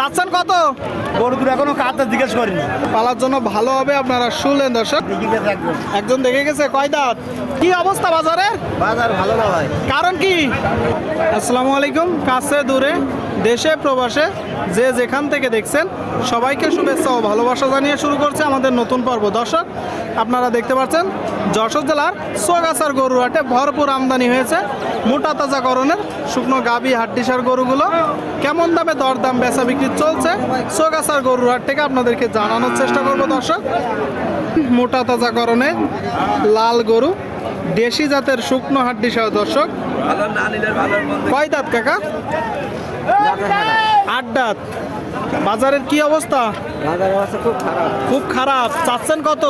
চাচ্ছেন কত? গরু দুটো এখনও কাতে জিজ্ঞেস করিনি। পালার জন্য ভালো হবে আপনারা শুনলেন দর্শক। একজন দেখে গেছে কয় দাঁত? কি অবস্থা বাজারে বাজার ভালো না ভাই। কারণ কি? আসসালামু আলাইকুম কাছে দূরে। দেশে, প্রবাসে, যে যেখান থেকে দেখছেন, সবাইকে শুভেচ্ছা ও ভালোবাসা জানিয়ে শুরু করছে আমাদের নতুন পর্ব। দর্শক, আপনারা দেখতে পাচ্ছেন, যশোর জেলার সোগাছার গরুহাটে ভরপুর আমদানি হয়েছে মোটা তাজা করণের শুকনো গাবি হাড্ডিসার গরুগুলো। কেমন দামে দরদাম বেচা বিক্রি চলছে? সোগাছার গরুহাট থেকে আপনাদেরকে জানানোর চেষ্টা করব, দর্শক। মোটা তাজা করণে লাল গরু, দেশি জাতের শুকনো হাড্ডি সহ দর্শক। কয় দাঁত কাকা? আট দাঁত বাজারের কি অবস্থা? অবস্থা খুব খারাপ। খুব খারাপ। চাচ্ছেন কত?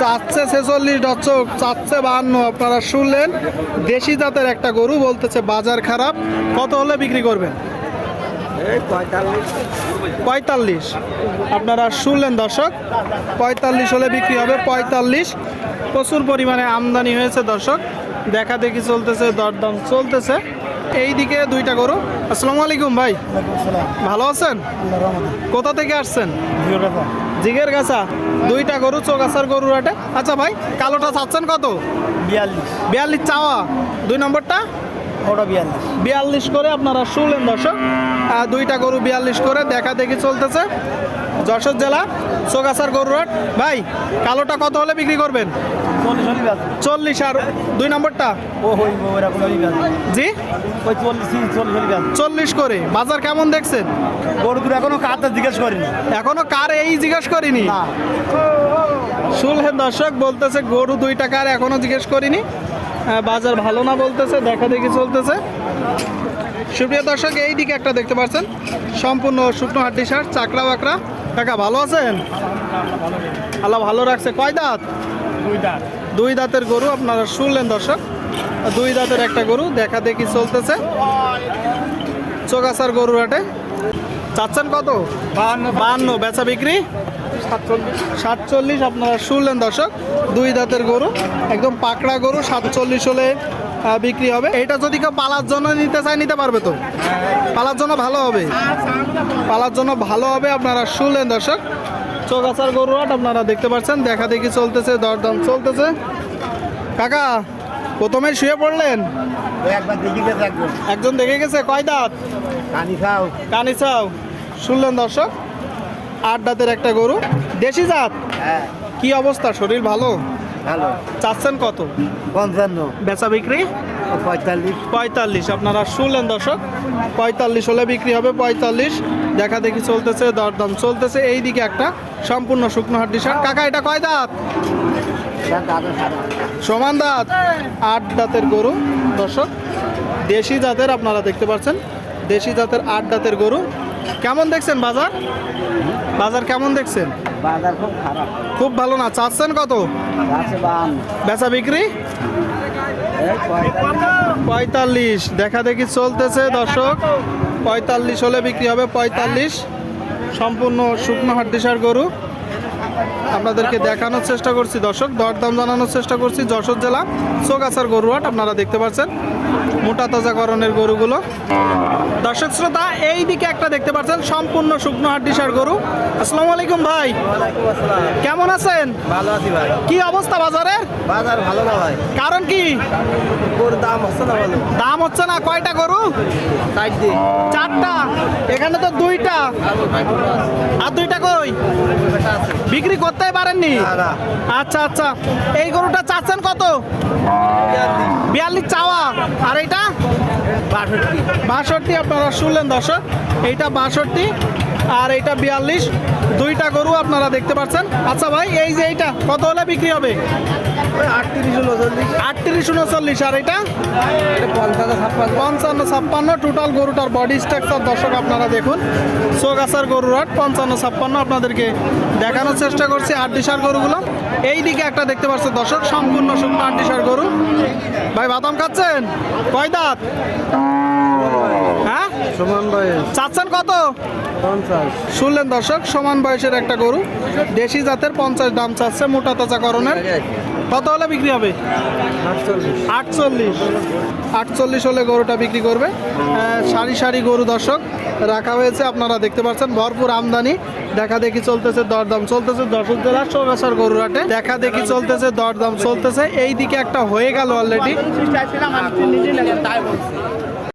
চাচ্ছে ছেচল্লিশ দর্শক চাচ্ছে বাহান্ন। আপনারা শুনলেন দেশি জাতের একটা গরু বলতেছে বাজার খারাপ। কত হলে বিক্রি করবেন? পঁয়তাল্লিশ। আপনারা শুনলেন দর্শক পঁয়তাল্লিশ হলে বিক্রি হবে পঁয়তাল্লিশ। প্রচুর পরিমাণে আমদানি হয়েছে দর্শক। দেখা দেখি চলতেছে দরদাম চলতেছে। এইদিকে দুইটা গরু। আসসালামু আলাইকুম ভাই। ভালো আছেন? কোথা থেকে আসছেন? জিগের গাছা। দুইটা গরু চৌগাছার গরু হাটে। আচ্ছা ভাই কালোটা চাচ্ছেন কত? বিয়াল্লিশ। বিয়াল্লিশ চাওয়া। দুই নম্বরটা? ওটা বিয়াল্লিশ। বিয়াল্লিশ করে আপনারা শুনলেন দর্শক। দুইটা গরু বিয়াল্লিশ করে দেখা দেখি চলতেছে? যশোর জেলা। চোগাছার গরুহাট ভাই কালোটা কত হলে বিক্রি করবেন? চল্লিশ আর দুই নম্বরটা? জি? ওই চল্লিশ করে। বাজার কেমন দেখছেন? গরু দুটো এখনও কাতে জিজ্ঞেস করিনি। এখনও কার এই জিজ্ঞেস করিনি? শুনলেন দর্শক বলতেছে গরু দুই টাকার এখনও জিজ্ঞেস করিনি। বাজার ভালো না বলতেছে দেখা দেখি চলতেছে। সুপ্রিয় দর্শক এই দিকে একটা দেখতে পাচ্ছেন। সম্পূর্ণ শুকনো হাড্ডি সার চাকরা বাকরা কাকা ভালো আছেন? আল্লাহ ভালো রাখছে। কয় দাঁত? দুইটা দুই দাঁতের গরু আপনারা শুনলেন দর্শক। দুই দাঁতের একটা গরু দেখা দেখি চলতেছে। চোগাছার গরু হাটে। চাচ্ছেন কত? বাহান্ন বাহান্ন বেচা বিক্রি? সাতচল্লিশ। সাতচল্লিশ আপনারা শুনলেন দর্শক। দুই দাঁতের গরু একদম পাকড়া গরু সাতচল্লিশ হলে বিক্রি হবে। এটা যদি কেউ পালার জন্য নিতে চায় নিতে পারবে তো? পালার জন্য ভালো হবে। পালার জন্য ভালো হবে আপনারা শুনলেন দর্শক। চৌগাছার গরু হাট আপনারা দেখতে পাচ্ছেন। দেখা দেখি চলতেছে দরদাম চলতেছে। কাকা প্রথমে শুয়ে পড়লেন? দেখি একজন। দেখে গেছে? কয় দাঁত? কানি খাও কানি চাও শুনলেন দর্শক? আট দাঁতের একটা গরু। দেশি জাত? হ্যাঁ। কি অবস্থা? শরীর ভালো? ভালো। চাচ্ছেন কত? পঞ্চান্ন। বেচা বিক্রি? পঁয়তাল্লিশ। পঁয়তাল্লিশ। আপনারা শুনলেন দর্শক পঁয়তাল্লিশ হলে বিক্রি হবে পঁয়তাল্লিশ। দেখা দেখি চলতেছে দরদাম চলতেছে। এই দিকে একটা সম্পূর্ণ শুকনো হাড্ডি শাক। কাকা এটা কয় দাঁত? সমান দাঁত? আট দাঁতের গরু। দর্শক দেশি জাতের আপনারা দেখতে পাচ্ছেন। দেশি জাতের আট দাঁতের গরু। কেমন দেখছেন বাজার? বাজার কেমন দেখছেন? বাজার খুব খারাপ। খুব ভালো না চাচ্ছেন কত? বেচা বিক্রি? পঁয়তাল্লিশ। দেখা দেখি চলতেছে দর্শক। পঁয়তাল্লিশ হলে বিক্রি হবে পঁয়তাল্লিশ। সম্পূর্ণ শুকনো হাড্ডিসার গরু। আপনাদেরকে দেখানোর চেষ্টা করছি দর্শক দরদাম জানানোর চেষ্টা করছি যশোর জেলা চোগাছার গরুহাট আপনারা দেখতে পাচ্ছেন। মোটা তাজাকরণের গরুগুলো। দর্শক শ্রোতা এই দিকে একটা দেখতে পাচ্ছেন সম্পূর্ণ শুকনো হাড্ডিসার গরু। আসসালামু আলাইকুম ভাই। কেমন আছেন? ভালো আছি ভাই। কি অবস্থা বাজারে বাজার ভালো না ভাই। কারণ কি? গরুর দাম হচ্ছে না ভালো দাম হচ্ছে না কয়টা গরু? চারটা এখানে তো দুইটা। আর দুইটা কই? বিক্রি করতেই পারেননি। আচ্ছা আচ্ছা। এই গরুটা চাচ্ছেন কত? বিয়াল্লিশ চাওয়া। আর এইটা বাষট্টি। বাষট্টি আপনারা শুনলেন দর্শক এইটা বাষট্টি আর এইটা বিয়াল্লিশ। দুইটা গরু আপনারা দেখতে পাচ্ছেন। আচ্ছা ভাই এই যে এইটা কত হলে বিক্রি হবে? আটত্রিশ উনচল্লিশ। আর এটা পঞ্চান্ন ছাপ্পান্ন। টোটাল গরুটার বডি স্ট্রাকচার দর্শক আপনারা দেখুন। সোগাছার গরুর হাট পঞ্চান্ন ছাপ্পান্ন আপনাদেরকে দেখানোর চেষ্টা করছি। আটডিসার গরুগুলো? এই দিকে একটা দেখতে পাচ্ছেন দর্শক সম্পূর্ণ শুকনো আটডিসার গরু। ভাই বাদাম খাচ্ছেন? কয় দাঁত? হ্যাঁ? সমান বয়স। চাচ্ছেন কত? পঞ্চাশ। শুনলেন দর্শক সমান বয়সের একটা গরু। দেশি জাতের পঞ্চাশ দাম চাচ্ছে মোটা তাজা করণের। কত হলে বিক্রি হবে? আটচল্লিশ। আটচল্লিশ। হলে গরুটা বিক্রি করবে। সারি সারি গরু দর্শক রাখা হয়েছে আপনারা দেখতে পাচ্ছেন ভরপুর আমদানি। দেখা দেখি চলতেছে দরদাম, চলতেছে দর্শক জেলা চৌরাশার গরুরাটে দেখা দেখি চলতেছে দরদাম, চলতেছে। এইদিকে একটা হয়ে গেল অলরেডি